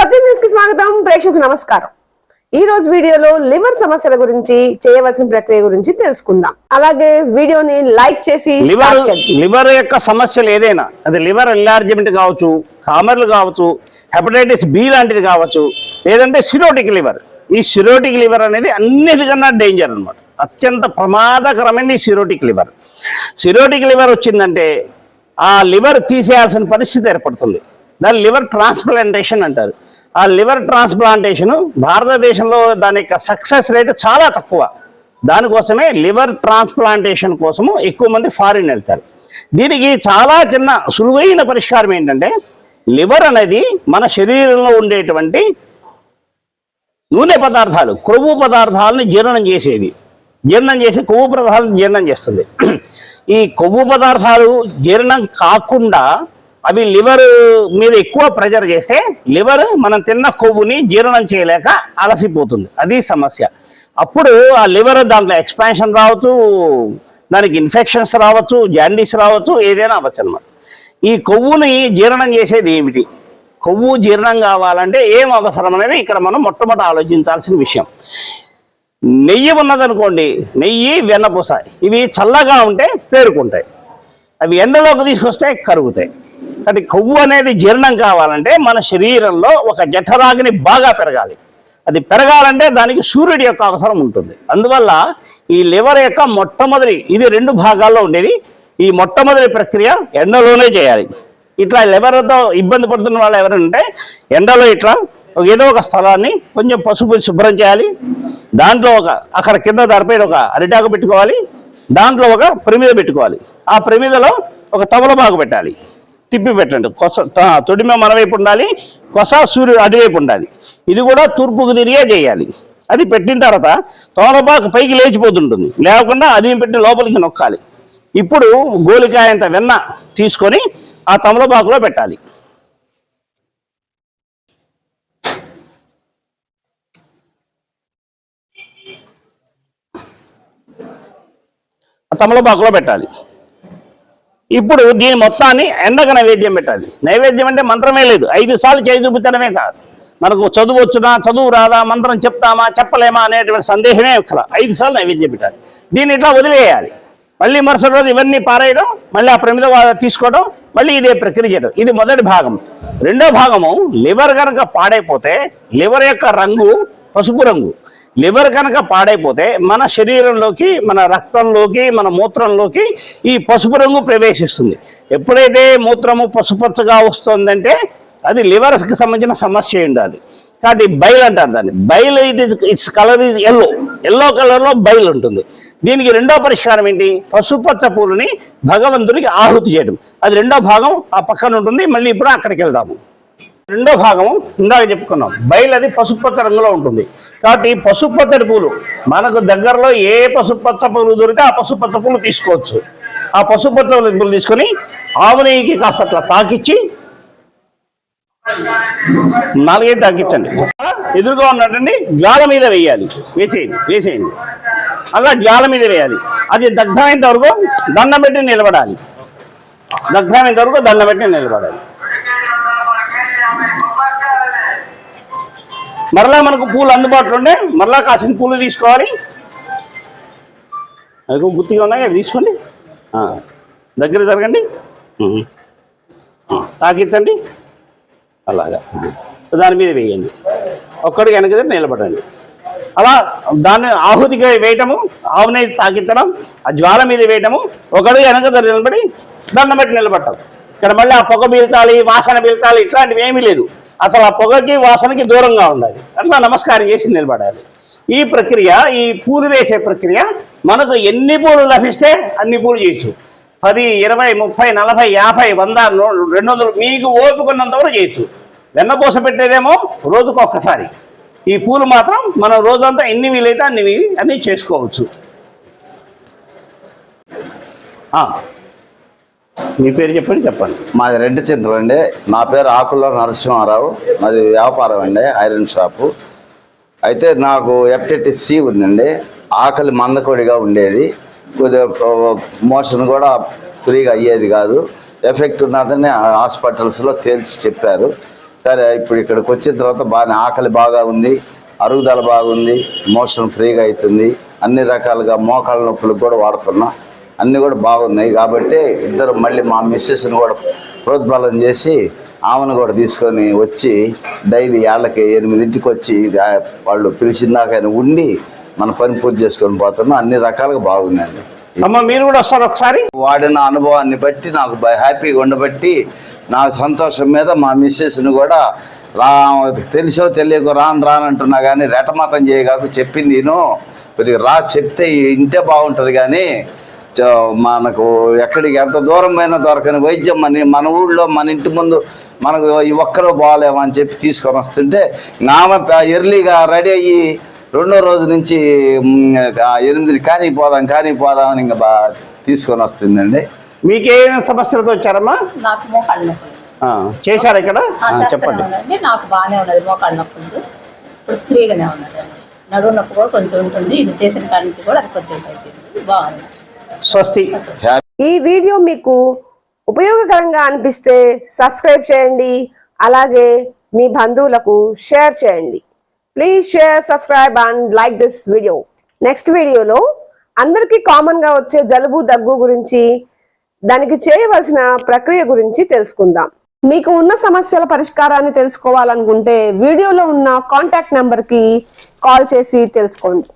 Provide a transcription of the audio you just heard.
సత్యం న్యూస్కి స్వాగతం. ప్రేక్షకులకు నమస్కారం. ఈ రోజు వీడియోలో లివర్ సమస్యల గురించి చేయవలసిన ప్రక్రియ గురించి తెలుసుకుందాం. అలాగే వీడియోని లైక్ చేసి లివర్ లివర్ యొక్క సమస్యలు ఏదైనా అది లివర్ ఎన్లార్జ్మెంట్ కావచ్చు కామర్లు కావచ్చు హెపటైటిస్ బి లాంటిది కావచ్చు లేదంటే సిరోటిక్ లివర్. ఈ సిరోటిక్ లివర్ అనేది అన్నిటికన్నా డేంజర్ అన్నమాట. అత్యంత ప్రమాదకరమైన ఈ సిరోటిక్ లివర్. సిరోటిక్ లివర్ వచ్చిందంటే ఆ లివర్ తీసేయాల్సిన పరిస్థితి ఏర్పడుతుంది. దాన్ని లివర్ ట్రాన్స్ప్లాంటేషన్ అంటారు. ఆ లివర్ ట్రాన్స్ప్లాంటేషన్ భారతదేశంలో దాని యొక్క సక్సెస్ రేట్ చాలా తక్కువ. దానికోసమే లివర్ ట్రాన్స్ప్లాంటేషన్ కోసము ఎక్కువ మంది ఫారిన్ వెళ్తారు. దీనికి చాలా చిన్న సులువైన పరిష్కారం ఏంటంటే లివర్ అనేది మన శరీరంలో ఉండేటువంటి నూనె పదార్థాలు కొవ్వు పదార్థాలను జీర్ణం చేసేది. జీర్ణం చేసి కొవ్వు పదార్థాలను జీర్ణం చేస్తుంది. ఈ కొవ్వు పదార్థాలు జీర్ణం కాకుండా అవి లివర్ మీద ఎక్కువ ప్రెజర్ చేస్తే లివర్ మనం తిన్న కొవ్వుని జీర్ణం చేయలేక అలసిపోతుంది. అది సమస్య. అప్పుడు ఆ లివర్ దాంట్లో ఎక్స్పాన్షన్ రావచ్చు దానికి ఇన్ఫెక్షన్స్ రావచ్చు జాండీస్ రావచ్చు ఏదైనా అవ్వచ్చు అనమాట ఈ కొవ్వుని జీర్ణం చేసేది ఏమిటి? కొవ్వు జీర్ణం కావాలంటే ఏం అవసరం అనేది ఇక్కడ మనం మొట్టమొదటి ఆలోచించాల్సిన విషయం. నెయ్యి ఉన్నదనుకోండి నెయ్యి వెన్నపూస ఇవి చల్లగా ఉంటే పేరుకుంటాయి. అవి ఎండలోకి తీసుకొస్తే కరుగుతాయి. కాబట్టి కొవ్వు అనేది జీర్ణం కావాలంటే మన శరీరంలో ఒక జఠరాగిని బాగా పెరగాలి. అది పెరగాలంటే దానికి సూర్యుడి యొక్క అవసరం ఉంటుంది. అందువల్ల ఈ లివర్ యొక్క మొట్టమొదటి ఇది రెండు భాగాల్లో ఉండేది. ఈ మొట్టమొదటి ప్రక్రియ ఎండలోనే చేయాలి. ఇట్లా లివర్తో ఇబ్బంది పడుతున్న వాళ్ళు ఎవరంటే ఎండలో ఇట్లా ఏదో ఒక స్థలాన్ని కొంచెం పసుపు శుభ్రం చేయాలి. దాంట్లో ఒక అక్కడ కింద దారిపైన ఒక అరిటాకు పెట్టుకోవాలి. దాంట్లో ఒక ప్రమిద పెట్టుకోవాలి. ఆ ప్రమిదలో ఒక తమలపాకు పెట్టాలి. తిప్పి పెట్టండి కొస త- తొడిమ మనవైపు ఉండాలి కొస సూర్యుడు అటువైపు ఉండాలి. ఇది కూడా తూర్పుకు తిరిగే చేయాలి. అది పెట్టిన తర్వాత తోలపాకు పైకి లేచిపోతుంటుంది. లేకుండా అది పెట్టి లోపలికి నొక్కాలి. ఇప్పుడు గోలికాయంత వెన్న తీసుకొని ఆ తమలపాకులో పెట్టాలి. ఆ తమలపాకులో పెట్టాలి. ఇప్పుడు దీని మొత్తాన్ని ఎండక నైవేద్యం పెట్టాలి. నైవేద్యం అంటే మంత్రమే లేదు. ఐదు సార్లు చేయి చూపించడమే కాదు. మనకు చదువు వచ్చునా చదువు రాదా మంత్రం చెప్తామా చెప్పలేమా అనేటువంటి సందేహమే కల ఐదు సార్లు నైవేద్యం పెట్టాలి. దీన్ని ఇట్లా వదిలేయాలి. మళ్ళీ మరుసటి రోజు ఇవన్నీ పారేయడం మళ్ళీ ఆ ప్రమిద తీసుకోవడం మళ్ళీ ఇదే ప్రక్రియ చేయడం. ఇది మొదటి భాగం. రెండో భాగము లివర్ కనుక పాడైపోతే లివర్ యొక్క రంగు పసుపు రంగు. లివర్ కనుక పాడైపోతే మన శరీరంలోకి మన రక్తంలోకి మన మూత్రంలోకి ఈ పసుపు రంగు ప్రవేశిస్తుంది. ఎప్పుడైతే మూత్రము పసుపచ్చగా వస్తుందంటే అది లివర్కి సంబంధించిన సమస్య ఉండాలి కాబట్టి బైల్ అంటారు దాన్ని. Bile it is its colour is yellow yellow కలర్లో బైల్ ఉంటుంది. దీనికి రెండో పరిష్కారం ఏంటి? పసుపచ్చ పూలని భగవంతుడికి ఆహుతి చేయడం అది రెండో భాగం ఆ పక్కన ఉంటుంది. మళ్ళీ ఇప్పుడు అక్కడికి వెళ్దాము. రెండో భాగము ఇందాక చెప్పుకున్నాం. బయలు అది పసుపచ్చ రంగులో ఉంటుంది. కాబట్టి ఈ పసుపచ్చటి పూలు మనకు దగ్గరలో ఏ పసుపచ్చ పూలు దొరికితే ఆ పసుపచ్చ పూలు తీసుకోవచ్చు. ఆ పసుపచ్చ పూలు తీసుకొని ఆవు నెయ్యికి కాస్త అట్లా తాకిచ్చి నాలుగైదు తాకిచ్చండి. ఎదురుగా ఉన్నట్టండి జ్వాల మీద వేయాలి. వేసేయండి వేసేయండి. అలా జ్వాల మీద వేయాలి. అది దగ్ధమైనంత వరకు దండం పెట్టి నిలబడాలి. దగ్ధమైనంత వరకు దండం పెట్టి నిలబడాలి. మరలా మనకు పూలు అందుబాటులో ఉండే మరలా కాసిన పూలు తీసుకోవాలి. అవి గుర్తుగా ఉన్నాయి అవి తీసుకోండి. దగ్గర జరగండి. తాకించండి. అలాగా. దాని మీద వేయండి. ఒక్కడికి వెనక దగ్గర నిలబడండి. అలా దాన్ని ఆహుతిగా వేయటము ఆవుని తాకించడం ఆ జ్వాల మీద వేయటము ఒకడు వెనక దగ్గర నిలబడి దండం పెట్టి నిలబడటం ఇక్కడ మళ్ళీ ఆ పొగ పీల్చాలి వాసన పీల్చాలి ఇట్లాంటివి ఏమీ లేదు. అసలు ఆ పొగకి వాసనకి దూరంగా ఉండాలి. అట్లా నమస్కారం చేసి నిలబడాలి. ఈ ప్రక్రియ ఈ పూలు వేసే ప్రక్రియ మనకు ఎన్ని పూలు లభిస్తే అన్ని పూలు చేయొచ్చు. పది ఇరవై ముప్పై నలభై యాభై వంద రెండు వందలు మీకు ఓపుకున్నంత వరకు చేయొచ్చు. వెన్నపూస పెట్టేదేమో రోజుకు ఒక్కసారి. ఈ పూలు మాత్రం మనం రోజంతా ఎన్ని వీలైతే అన్ని అన్నీ అన్ని చేసుకోవచ్చు. మీ పేరు చెప్పండి చెప్పండి. మాది రెడ్డి చింతలు అండి. నా పేరు ఆకుల నరసింహారావు. మాది వ్యాపారం అండి ఐరన్ షాపు. అయితే నాకు హెపటైటిస్ సి ఉందండి. ఆకలి మందకొడిగా ఉండేది. కొద్దిగా మోషన్ కూడా ఫ్రీగా అయ్యేది కాదు. ఎఫెక్ట్ ఉన్నదని హాస్పిటల్స్లో తేల్చి చెప్పారు. సరే ఇప్పుడు ఇక్కడికి వచ్చిన తర్వాత బాగా ఆకలి బాగా ఉంది అరుగుదల బాగుంది మోషన్ ఫ్రీగా అవుతుంది. అన్ని రకాలుగా మోకాళ్ళ నొప్పులకు కూడా వాడుతున్నాను అన్నీ కూడా బాగున్నాయి కాబట్టి ఇద్దరు మళ్ళీ మా మిస్సెస్ని కూడా ప్రోద్బలం చేసి ఆమెను కూడా తీసుకొని వచ్చి డైలీ ఏళ్ళకి ఎనిమిదింటికి వచ్చి వాళ్ళు పిలిచిందాక ఉండి మన పని పూర్తి చేసుకొని పోతున్నాం. అన్ని రకాలుగా బాగుందండి అమ్మ మీరు కూడా వస్తారు ఒకసారి? వాడిన అనుభవాన్ని బట్టి నాకు హ్యాపీగా ఉండబట్టి నాకు సంతోషం మీద మా మిస్సెస్ని కూడా రా తెలిసో తెలియకో రాను రానంటున్నా కానీ రెటమతం చేయగాకు చెప్పింది నేను కొద్దిగా రా చెప్తే ఇంటే బాగుంటుంది కానీ మనకు ఎక్కడికి ఎంత దూరం అయినా దొరకని వైద్యం మన మన ఊళ్ళో మన ఇంటి ముందు మనకు ఈ ఒక్కరూ బాగాలేమో అని చెప్పి తీసుకొని వస్తుంటే నామ ఎర్లీగా రెడీ అయ్యి రెండో రోజు నుంచి ఎనిమిది కానీ పోదాం కానీ పోదాం అని ఇంకా బా తీసుకొని వస్తుందండి. మీకేమైనా సమస్యలతో వచ్చారమ్మా? నాకు మోకాళ్ళ నొప్పులు. ఆ, చేశారా ఇక్కడ? చెప్పండి. నాకు బాగానే ఉన్నది మోకాళ్ళ నొప్పులు. ఇప్పుడు ఫ్రీగానే ఉన్నదండి నడువు నొప్పి కూడా కొంచెం ఉంటుంది. ఇది చేసిన కాడి నుంచి కూడా అది కొంచెం తగ్గింది. బాగుంది. స్వస్తి. ఈ వీడియో మీకు ఉపయోగకరంగా అనిపిస్తే సబ్స్క్రైబ్ చేయండి అలాగే మీ బంధువులకు షేర్ చేయండి. Please share subscribe and like this video next వీడియోలో అందరికీ కామన్గా వచ్చే జలుబు దగ్గు గురించి దానికి చేయవలసిన ప్రక్రియ గురించి తెలుసుకుందాం. మీకు ఉన్న సమస్యల పరిష్కారాన్ని తెలుసుకోవాలనుకుంటే వీడియోలో ఉన్న కాంటాక్ట్ నెంబర్కి కాల్ చేసి తెలుసుకోండి.